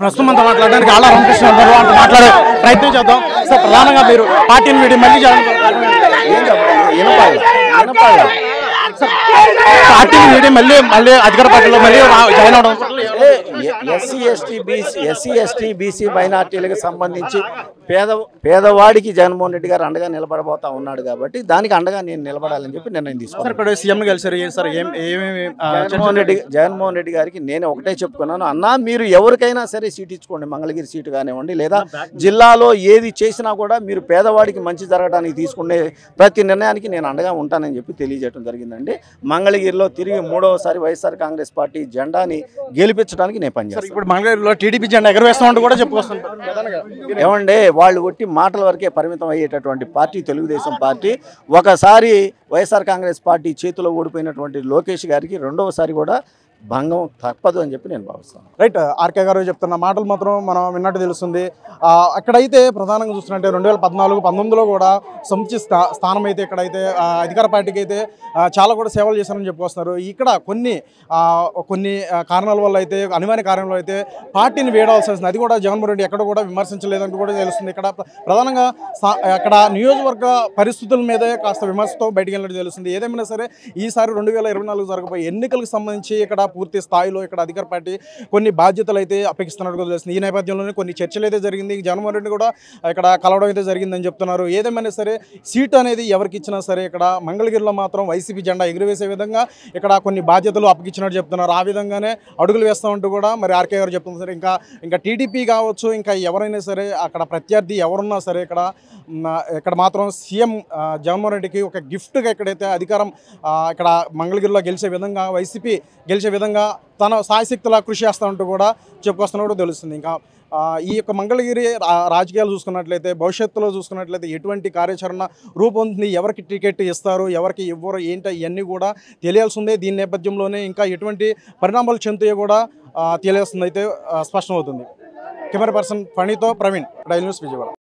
ప్రస్తుతం అంతా మాట్లాడడానికి ఆళ్ళ రామకృష్ణ గారు అంత మాట్లాడే ప్రయత్నం చేద్దాం. సార్ ప్రధానంగా మీరు పార్టీని వీడి మళ్ళీ జాయిన్ పార్టీని వీడి మళ్ళీ మళ్ళీ అధికార పార్టీలో మళ్ళీ జాయిన్ అవడం. SC ST BC SC ST BC మైనార్టీలకు సంబంధించి పేద పేదవాడికి జగన్మోహన్ రెడ్డి గారు అండగా నిలబడబోతా ఉన్నాడు కాబట్టి దానికి అండగా నేను నిలబడాలని చెప్పి నిర్ణయం సార్ తీసుకున్నాను సీఎం కలిసారు సార్ జగన్మోహన్ రెడ్డి జగన్మోహన్ రెడ్డి గారికి నేను ఒకటే చెప్పుకున్నాను అన్నా మీరు ఎవరికైనా సరే సీట్ ఇచ్చుకోండి మంగళగిరి సీటు కానివ్వండి లేదా జిల్లాలో ఏది చేసినా కూడా మీరు పేదవాడికి మంచి జరగడానికి తీసుకునే ప్రతి నిర్ణయానికి నేను అండగా ఉంటానని చెప్పి తెలియజేయడం జరిగిందండి. మంగళగిరిలో తిరిగి మూడవసారి వైఎస్ఆర్ కాంగ్రెస్ పార్టీ జెండాని గెలిపించడానికి నేను పనిచేస్తాను ఇప్పుడు మంగళగిరిలో టీడీపీ జెండా ఎగరవేస్తామంటూ కూడా చెప్పుకొస్తుంటారు ప్రధానంగా. ఏమంటే వాళ్ళు కొట్టి మాటల వరకే పరిమితం అయ్యేటటువంటి పార్టీ తెలుగుదేశం పార్టీ ఒకసారి వైఎస్ఆర్ కాంగ్రెస్ పార్టీ చేతిలో ఓడిపోయినటువంటి లోకేష్ గారికి రెండవసారి కూడా భంగం తప్పదు అని చెప్పి నేను భావిస్తాను రైట్ ఆర్కే గారు చెప్తున్న మాటలు మాత్రం మనం విన్నట్టు తెలుస్తుంది. అక్కడైతే ప్రధానంగా చూస్తున్నట్టే రెండు వేల పద్నాలుగు పంతొమ్మిదిలో కూడా సముచి స్థా స్థానం అయితే ఇక్కడైతే అధికార పార్టీకి అయితే చాలా కూడా సేవలు చేశారని చెప్పుకొస్తున్నారు ఇక్కడ కొన్ని కొన్ని కారణాల వల్ల అయితే అనివార్య కారణాల అయితే పార్టీని వేయడాల్సి వస్తుంది. అది కూడా జగన్మోహన్ రెడ్డి ఎక్కడ కూడా విమర్శించలేదని కూడా తెలుస్తుంది. ఇక్కడ ప్రధానంగా అక్కడ నియోజకవర్గ పరిస్థితుల మీదే కాస్త విమర్శతో బయటికి వెళ్ళినట్టు తెలుస్తుంది. ఏదేమైనా సరే ఈసారి రెండు వేల ఇరవై నాలుగు జరగబోయే ఎన్నికలకు సంబంధించి ఇక్కడ పూర్తి స్థాయిలో ఇక్కడ అధికార పార్టీ కొన్ని బాధ్యతలు అయితే అప్పగిస్తున్నట్టు తెలుస్తుంది. ఈ నేపథ్యంలోనే కొన్ని చర్చలు అయితే జరిగింది. జగన్మోహన్ రెడ్డి కూడా ఇక్కడ కలవడం అయితే జరిగిందని చెప్తున్నారు. ఏదేమైనా సరే సీటు అనేది ఎవరికి ఇచ్చినా సరే ఇక్కడ మంగళగిరిలో మాత్రం వైసీపీ జెండా ఎగురవేసే విధంగా ఇక్కడ కొన్ని బాధ్యతలు అప్పగించినట్టు చెప్తున్నారు. ఆ విధంగానే అడుగులు వేస్తామంటూ కూడా మరి ఆర్కే గారు చెప్తున్నారు. సరే ఇంకా ఇంకా టీడీపీ కావచ్చు ఇంకా ఎవరైనా సరే అక్కడ ప్రత్యర్థి ఎవరున్నా సరే ఇక్కడ ఇక్కడ మాత్రం సీఎం జగన్మోహన్ రెడ్డికి ఒక గిఫ్ట్గా ఎక్కడైతే అధికారం ఇక్కడ మంగళగిరిలో గెలిచే విధంగా వైసీపీ గెలిచే విధంగా తన సాయశక్తిలా కృషి చేస్తామంటూ కూడా చెప్పుకొస్తున్నట్టు తెలుస్తుంది. ఇంకా ఈ యొక్క మంగళగిరి రా- రాజకీయాలు చూసుకున్నట్లయితే భవిష్యత్తులో చూసుకున్నట్లయితే ఎటువంటి కార్యాచరణ రూపొంది ఎవరికి టికెట్ ఇస్తారు ఎవరికి ఇవ్వరు ఏంటి ఇవన్నీ కూడా తెలియాల్సి ఉంది దీని నేపథ్యంలోనే ఇంకా ఎటువంటి పరిణామాలు చెందుతాయో కూడా తెలియాల్సింది అయితే స్పష్టమవుతుంది. కెమెరా పర్సన్ ఫణితో ప్రవీణ్ డైల్ న్యూస్ విజయవాడ.